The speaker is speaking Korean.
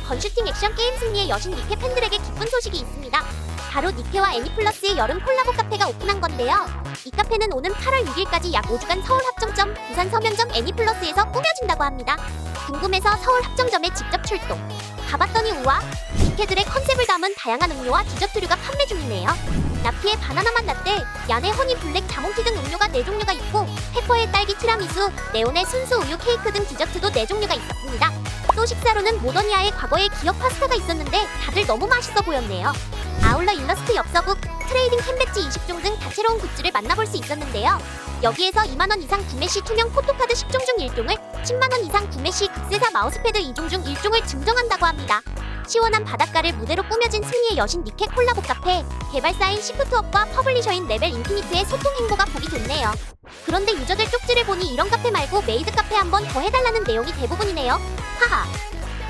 건슈팅 액션 게임 승리의 여신 니케 팬들에게 기쁜 소식이 있습니다. 바로 니케와 애니플러스의 여름 콜라보 카페가 오픈한 건데요. 이 카페는 오는 8월 6일까지 약 5주간 서울 합정점, 부산 서면점 애니플러스에서 꾸며진다고 합니다. 궁금해서 서울 합정점에 직접 출동. 가봤더니 우와! 니케들의 컨셉을 담은 다양한 음료와 디저트류가 판매 중이네요. 나피의 바나나맛 라떼, 얀의 허니 블랙 자몽티 등 음료가 4종류가 있고 페퍼의 딸기 티라미수, 네온의 순수 우유 케이크 등 디저트도 4종류가 있었습니다. 또 식사로는 모더니아의 과거의 기억 파스타가 있었는데 다들 너무 맛있어 보였네요. 아울러 일러스트 엽서북, 트레이딩 캔배지 20종 등 다채로운 굿즈를 만나볼 수 있었는데요. 여기에서 2만원 이상 구매 시 투명 포토카드 10종 중 1종을, 10만원 이상 구매 시 극세사 마우스패드 2종 중 1종을 증정한다고 합니다. 시원한 바닷가를 무대로 꾸며진 승리의 여신 니케 콜라보 카페, 개발사인 시프트업과 퍼블리셔인 레벨 인피니트의 소통 행보가 보기 좋네요. 그런데 유저들 쪽지를 보니 이런 카페 말고 메이드 카페 한번 더 해달라는 내용이 대부분이네요. 哈哈。